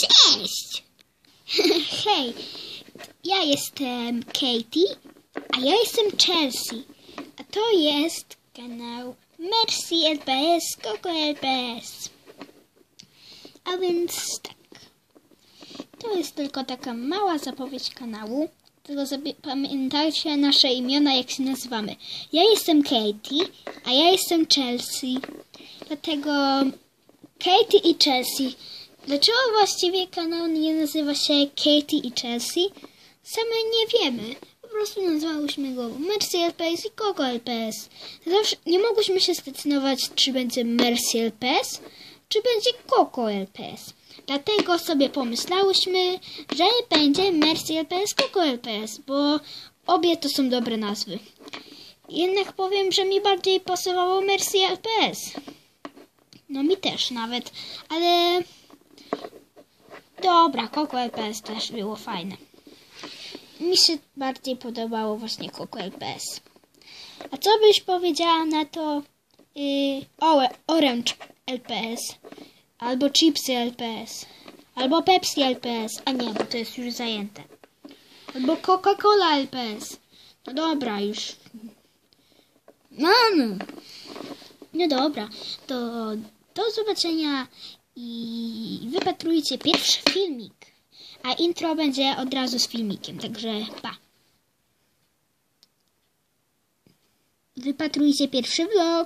Cześć! Hej, ja jestem Katie, a ja jestem Chelsea, a to jest kanał Mercy LPS, Koko LPS. A więc tak, to jest tylko taka mała zapowiedź kanału, tylko pamiętajcie nasze imiona, jak się nazywamy. Ja jestem Katie, a ja jestem Chelsea, dlatego Katie i Chelsea. Dlaczego właściwie kanał nie nazywa się Katie i Chelsea? Same nie wiemy. Po prostu nazwałyśmy go Mercy LPS i Coco LPS. Zawsze nie mogłyśmy się zdecydować, czy będzie Mercy LPS, czy będzie Coco LPS. Dlatego sobie pomyślałyśmy, że będzie Mercy LPS, Coco LPS, bo obie to są dobre nazwy. Jednak powiem, że mi bardziej pasowało Mercy LPS. No mi też nawet, ale dobra, Coco LPS też było fajne. Mi się bardziej podobało właśnie Coco LPS. A co byś powiedziała na to yy, Orange LPS, albo Chipsy LPS, albo Pepsi LPS, a nie, bo to jest już zajęte. Albo Coca-Cola LPS. No dobra, już. No, no. No dobra, to do zobaczenia i wypatrujcie pierwszy filmik. A intro będzie od razu z filmikiem, także pa. Wypatrujcie pierwszy vlog.